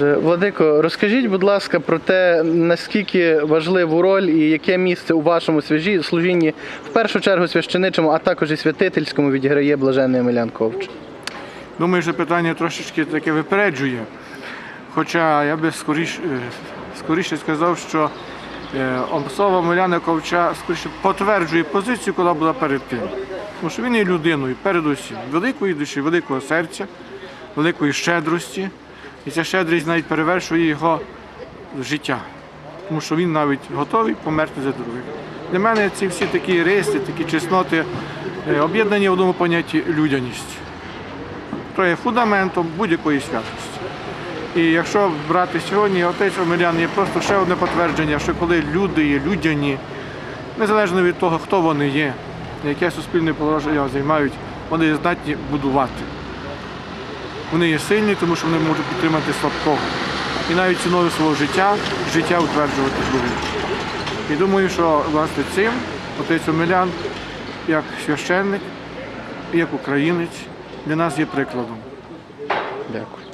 Владико, розкажіть, будь ласка, про те, наскільки важливу роль і яке місце у вашому свяжі- служінні, в першу чергу священичому, а також і святительському відіграє блаженний Омелян Ковч. Думаю, що питання трошечки таке випереджує. Хоча я би скоріше, скоріше сказав, що е, особа Миляна Ковча скоріше потверджує позицію, яка була перед тим. Тому що він є людиною, передусім, великої душі, великого серця, великої щедрості. І ця щедрість навіть перевершує його життя. Тому що він навіть готовий померти за других. Для мене ці всі такі риси, такі чесноти е, об'єднані в одному понятті людяність. То є фундаментом будь-якої святості. І якщо брати сьогодні, отець Омелян є просто ще одне підтвердження, що коли люди є людяні, незалежно від того, хто вони є, яке суспільне положення займають, вони здатні будувати. Вони є сильні, тому що вони можуть підтримати слабкого. І навіть ціною свого життя, життя утверджувати другим. І думаю, що власне цим отець Омелян, як священник, як українець, для нас є прикладом. Дякую.